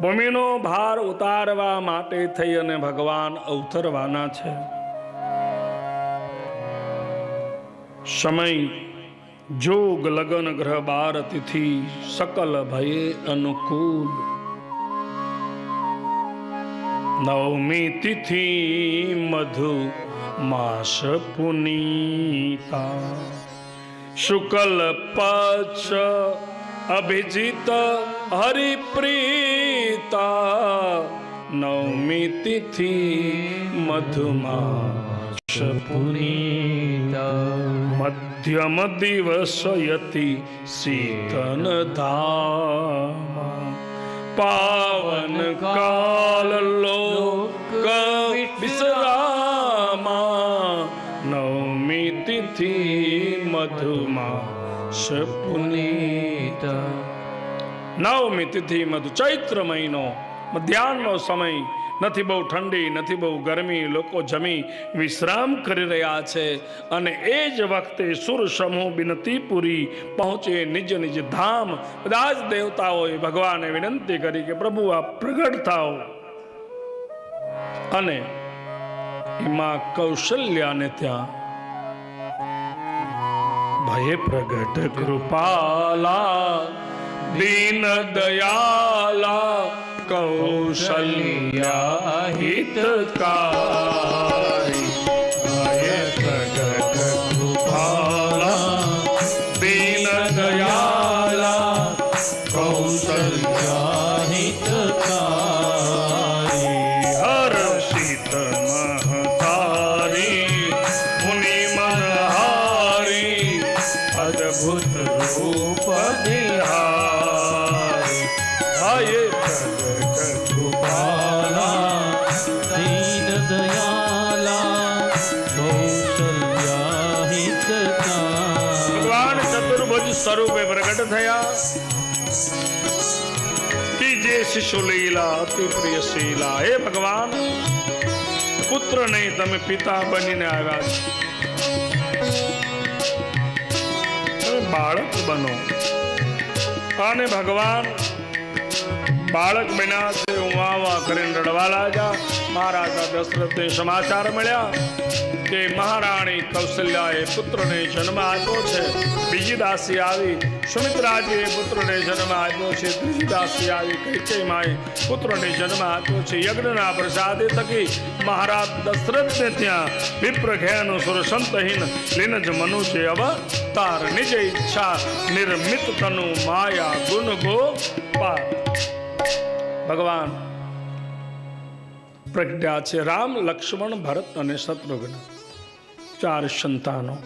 ભૂમિનો ભાર ઉતારવા માટે થઈ અને ભગવાન અવતરવાના છે. સમય, જોગ, લગન, ગ્રહ, બાર, તિથિ, સકલ, ભયે અનુકૂળ. નવમી તિથિ, મધુ, માસ, પુનીતા. શુકલ પક્ષ અભિજીત હરિપ્રીતા નવમી તિથિ મધુમાસ મધ્યમ દિવસ યતિ શીતન ધામ પાવન કાલ લોક વિશ્રામા નવમી તિથિ મધુમાસ પુનીત નવમી તિથિ મધુ ચૈત્ર મહિનો. મધ્યાહનનો સમય. નથી બહુ ઠંડી, નથી બહુ ગરમી, લોકો જમી વિશ્રામ કરી રહ્યા છે. અને એ જ વખતે સુર સમૂહ બિનતીપુરી પહોંચે નિજ નિજ ધામ. બધા જ દેવતાઓએ ભગવાને વિનંતી કરી કે પ્રભુ, આ પ્રગટ થાઓ. અને એમાં કૌશલ્યાને ત્યાં ભય પ્રગટ કૃપાલા દીન દયાલા કૌશલ્યા હિતકારી ભય પ્રગટ કૃપાલા દીન દયાલા કૌશલ્યા હર્ષિત મહતારી મુનિ મનહારી અદ્ભુત રૂપ ભગવાન ચતુર્ભુજ સ્વરૂપે પ્રગટ થયા. જે શિશુ લીલા, અતિ પ્રિય શીલા, હે ભગવાન પુત્ર નહીં તમે પિતા બનીને આવ્યા છો. બાળક બનો. અને ભગવાન બાળક બન્યા છે, હું વાવા કરીને રડવા લાગ્યા મહારાજા દશરથને સમાચાર મળ્યા કે મહારાણી કૌશલ્યાએ પુત્રને જન્મ આપ્યો છે. બીજી દાસી આવી. સુમિત્રાજીએ પુત્રને જન્મ આપ્યો છે. ત્રીજી દાસી આવી. કૈકેય માએ પુત્રને જન્મ આપ્યો છે. યજ્ઞના પ્રસાદે થકી મહારાજ દશરથને ત્યાં વિપ્ર ઘેનું સુર સંતહીન લીનજ મનુષ્ય અવતાર, નિજ ઈચ્છા, નિર્મિત તનુ માયા ગુણ ગો પાર. ભગવાન. પ્રજ્ઞા છે રામ લક્ષ્મણ ભરત અને શત્રુઘ્ન. ચાર સંતાનો.